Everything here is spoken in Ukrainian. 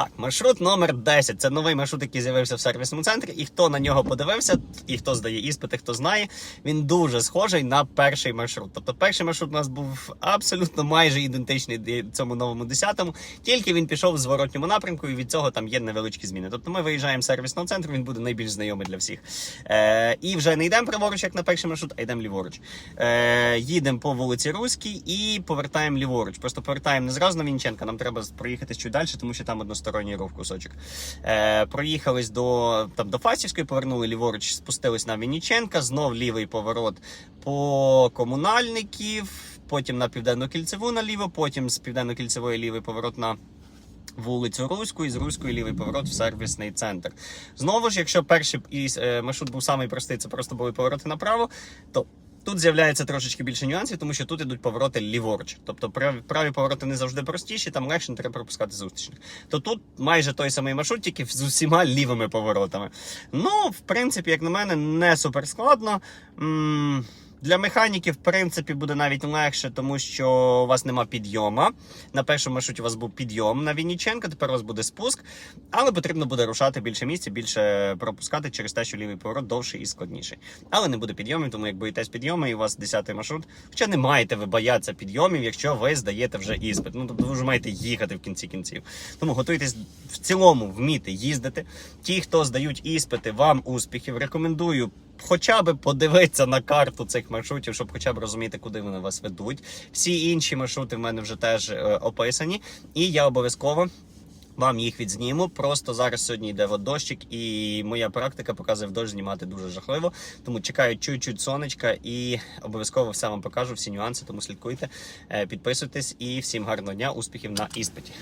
Так, маршрут номер 10. Це новий маршрут, який з'явився в сервісному центрі. І хто на нього подивився, і хто здає іспити, хто знає, він дуже схожий на перший маршрут. Тобто, перший маршрут у нас був абсолютно майже ідентичний цьому новому 10-му, тільки він пішов в зворотньому напрямку, і від цього там є невеличкі зміни. Тобто ми виїжджаємо з сервісного центру, він буде найбільш знайомий для всіх. Е, і вже не йдемо праворуч, як на перший маршрут, а йдемо ліворуч. Е, їдемо по вулиці Руській і повертаємо ліворуч. Просто повертаємо не зразу на Вінченка, нам треба проїхати чуть далі, тому що там односторонній рух кусочок. Е, проїхались до, там, до Фастівської, повернули ліворуч, спустились на Вінніченка, знов лівий поворот по комунальників, потім на південну кільцеву наліво, потім з південно-кільцевої лівий поворот на вулицю Руську і з Руської лівий поворот в сервісний центр. Знову ж, якщо перший е, маршрут був самий простий, це просто були повороти направо, то тут з'являється трошечки більше нюансів, тому що тут ідуть повороти ліворуч. Тобто праві, праві повороти не завжди простіші, там легше не треба пропускати зустрічних. То тут майже той самий маршрут, тільки з усіма лівими поворотами. Ну, в принципі, як на мене, не супер складно. Для механіків, в принципі, буде навіть легше, тому що у вас нема підйома. На першому маршруті у вас був підйом на Вінніченка, тепер у вас буде спуск, але потрібно буде рушати більше місця, більше пропускати через те, що лівий поворот довший і складніший. Але не буде підйомів, тому як боїтесь підйоми, і у вас 10-й маршрут. Хоча не маєте ви боятися підйомів, якщо ви здаєте вже іспит. Ну тобто ви вже маєте їхати в кінці кінців. Тому готуйтесь в цілому вміти їздити. Ті, хто здають іспити, вам успіхів. Рекомендую хоча б подивитися на карту цих маршрутів, щоб хоча б розуміти, куди вони вас ведуть. Всі інші маршрути в мене вже теж е, описані, і я обов'язково. Вам їх відзніму. Просто зараз сьогодні йде от дощик, і моя практика показує в дощ знімати дуже жахливо. Тому чекаю чуть-чуть сонечка і обов'язково все вам покажу, всі нюанси. Тому слідкуйте, е, підписуйтесь і всім гарного дня, успіхів на іспиті.